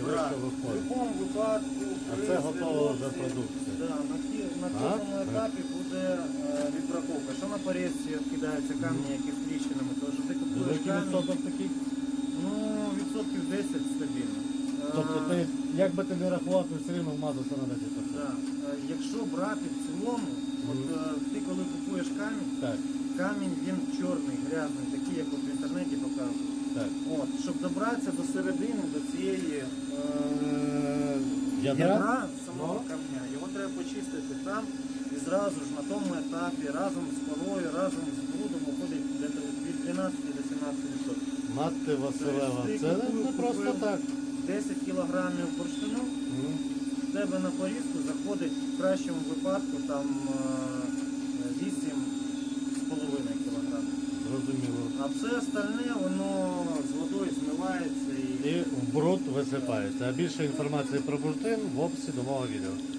і ви брати. В виходить. будь-якому випадку. А це готова вже продукція. Да, на, ті, на А? цьому етапі буде е, відбраковка. Що на порізці відкидаються камні, які з тріщинами, тому що ти купуєш Великий камінь, відсоток такий. ну, відсотків 10 стабільно. Е, Тобто ти, як би ти не рахував, ти все рівно вмазався на 10%. Да. Е, Якщо брати в цілому, от е, ти коли купуєш камінь, Так, камінь він чорний, грязний, такий, як от в інтернеті показують. так. От, щоб добратися до середини, до цієї Ядра? ядра самого Ну. камня, його треба почистити там і зразу ж на тому етапі разом з полою, разом з брудом уходить від 12 до 17 відсотків. Мати Василева, Тобто це не, просто так. 10 кілограмів бурштину в тебе на порізку заходить в кращому випадку там е, 8 кілограмів. Зрозуміло. А все остальне воно з водою змивається і І в бруд висипається. Більше інформації про бурштин в описі до мого відео.